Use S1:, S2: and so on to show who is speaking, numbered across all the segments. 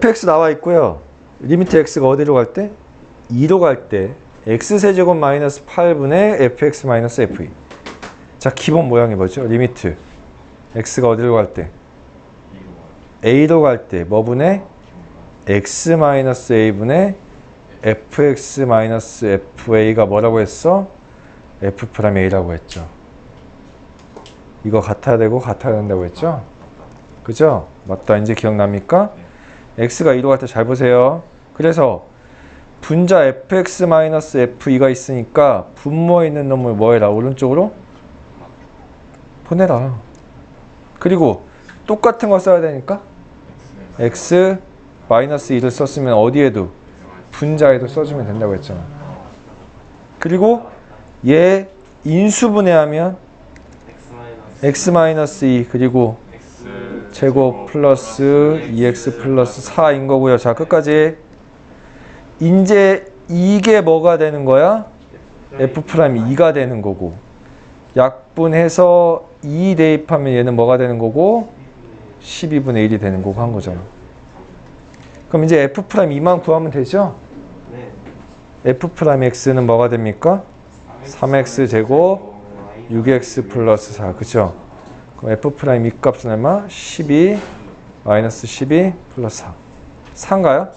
S1: fx 나와 있고요. 리미트 x가 어디로 갈 때? 2로 갈 때 x세제곱 마이너스 8분의 fx 마이너스 f2. 자, 기본 모양이 뭐죠? 리미트 x가 어디로 갈 때? a로 갈 때 뭐분의 x 마이너스 a분의 fx 마이너스 fa가 뭐라고 했어? f 프라임 a라고 했죠. 이거 같아야 되고 같아야 된다고 했죠? 그죠? 맞다. 이제 기억납니까? X가 2로 갈 때 잘 보세요. 그래서 분자 fx-f2가 있으니까 분모에 있는 놈을 뭐 해라? 오른쪽으로 보내라. 그리고 똑같은 거 써야 되니까 x 2를 썼으면 어디에도 분자에도 써주면 된다고 했잖아. 그리고 얘 인수분해하면 x-2 그리고 제곱 플러스 2x 플러스 4인 거고요. 자, 끝까지. 이제 이게 뭐가 되는 거야? f 프라임 2가 되는 거고. 약분해서 2 대입하면 얘는 뭐가 되는 거고? 12분의 1이 되는 거고 한 거잖아. 그럼 이제 f 프라임 2만 구하면 되죠?
S2: 네.
S1: f 프라임 x는 뭐가 됩니까? 3x 제곱 6x 플러스 4 그죠? 그럼 f 프라임 이 값은 얼마? 12 마이너스 12 플러스 4 4인가요?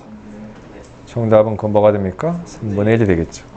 S1: 정답은 그건 뭐가 됩니까? 3분의 1이 되겠죠